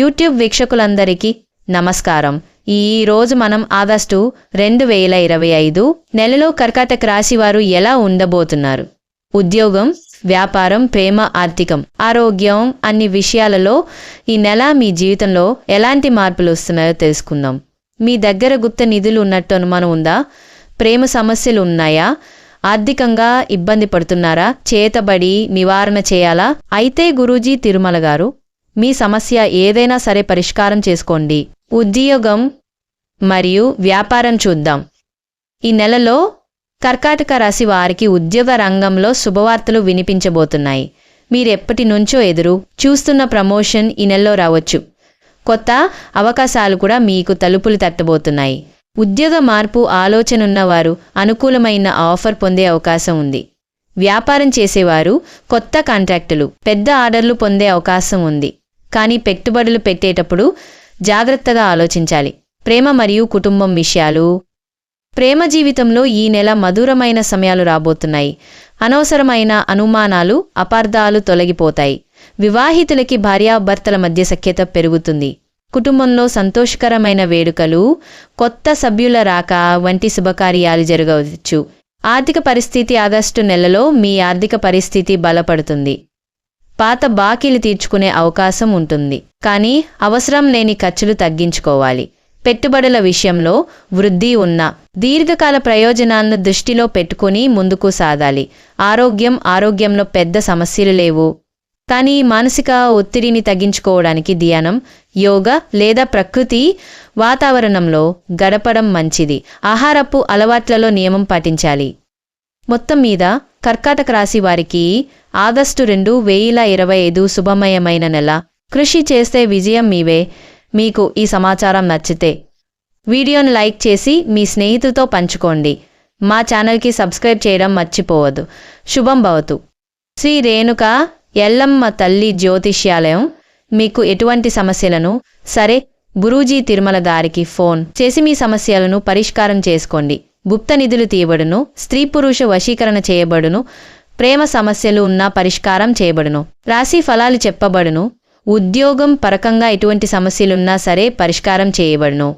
YouTube వీక్షకులందరికీ నమస్కారం. ఈ రోజు మనం ఆగస్టు రెండు వేల ఇరవై ఐదు నెలలో కర్కాటక రాశి వారు ఎలా ఉండబోతున్నారు? ఉద్యోగం వ్యాపారం ప్రేమ ఆర్థికం ఆరోగ్యం అన్ని విషయాలలో ఈ నెల మీ జీవితంలో ఎలాంటి మార్పులు వస్తున్నాయో తెలుసుకుందాం. మీ దగ్గర గుప్త నిధులు ఉన్నట్టు అనుమానం ఉందా? ప్రేమ సమస్యలు ఉన్నాయా? ఆర్థికంగా ఇబ్బంది పడుతున్నారా? చేతబడి నివారణ చేయాలా? అయితే గురూజీ తిరుమల గారు మీ సమస్య ఏదైనా సరే పరిష్కారం చేసుకోండి. ఉద్యోగం మరియు వ్యాపారం చూద్దాం. ఈ నెలలో కర్కాటక రాశి వారికి ఉద్యోగ రంగంలో శుభవార్తలు వినిపించబోతున్నాయి. మీరెప్పటి నుంచో ఎదురు చూస్తున్న ప్రమోషన్ ఈ నెలలో రావచ్చు. కొత్త అవకాశాలు కూడా మీకు తలుపులు తట్టబోతున్నాయి. ఉద్యోగ మార్పు ఆలోచన ఉన్నవారు అనుకూలమైన ఆఫర్ పొందే అవకాశం ఉంది. వ్యాపారం చేసేవారు కొత్త కాంట్రాక్టులు పెద్ద ఆర్డర్లు పొందే అవకాశం ఉంది. కానీ పెట్టుబడులు పెట్టేటప్పుడు జాగ్రత్తగా ఆలోచించాలి. ప్రేమ మరియు కుటుంబం విషయాలు. ప్రేమ జీవితంలో ఈ నెల మధురమైన సమయాలు రాబోతున్నాయి. అనవసరమైన అనుమానాలు అపార్థాలు తొలగిపోతాయి. వివాహితులకి భార్యాభర్తల మధ్య సఖ్యత పెరుగుతుంది. కుటుంబంలో సంతోషకరమైన వేడుకలు కొత్త సభ్యుల రాక వంటి శుభకార్యాలు జరగవచ్చు. ఆర్థిక పరిస్థితి ఆగస్టు నెలలో మీ ఆర్థిక పరిస్థితి బలపడుతుంది. పాత బాకీలు తీర్చుకునే అవకాశం ఉంటుంది. కానీ అవసరం లేని ఖర్చులు తగ్గించుకోవాలి. పెట్టుబడుల విషయంలో వృద్ధి ఉన్న దీర్ఘకాల ప్రయోజనాలను దృష్టిలో పెట్టుకుని ముందుకు సాగాలి. ఆరోగ్యం ఆరోగ్యంలో పెద్ద సమస్యలు లేవు. కానీ మానసిక ఒత్తిడిని తగ్గించుకోవడానికి ధ్యానం యోగా లేదా ప్రకృతి వాతావరణంలో గడపడం మంచిది. ఆహారపు అలవాట్లలో నియమం పాటించాలి. మొత్తం మీద కర్కాటక రాశి వారికి ఆగస్టు రెండు వేయిల ఇరవై ఐదు శుభమయమైన నెల. కృషి చేస్తే విజయం మీవే. మీకు ఈ సమాచారం నచ్చితే వీడియోను లైక్ చేసి మీ స్నేహితులతో పంచుకోండి. మా ఛానల్కి సబ్స్క్రైబ్ చేయడం మర్చిపోవద్దు. శుభం భవతు. శ్రీ రేణుక ఎల్లమ్మ తల్లి జ్యోతిష్యాలయం మీకు ఎటువంటి సమస్యలను సరే గురూజీ తిరుమల దారికి ఫోన్ చేసి మీ సమస్యలను పరిష్కారం చేసుకోండి. గుప్త నిధులు తీయబడును స్త్రీ పురుష వశీకరణ చేయబడును ప్రేమ సమస్యలు ఉన్నా పరిష్కారం చేయబడును. రాశి ఫలాలు చెప్పబడును ఉద్యోగం పరకంగా ఎటువంటి సమస్యలున్నా సరే పరిష్కారం చేయబడును.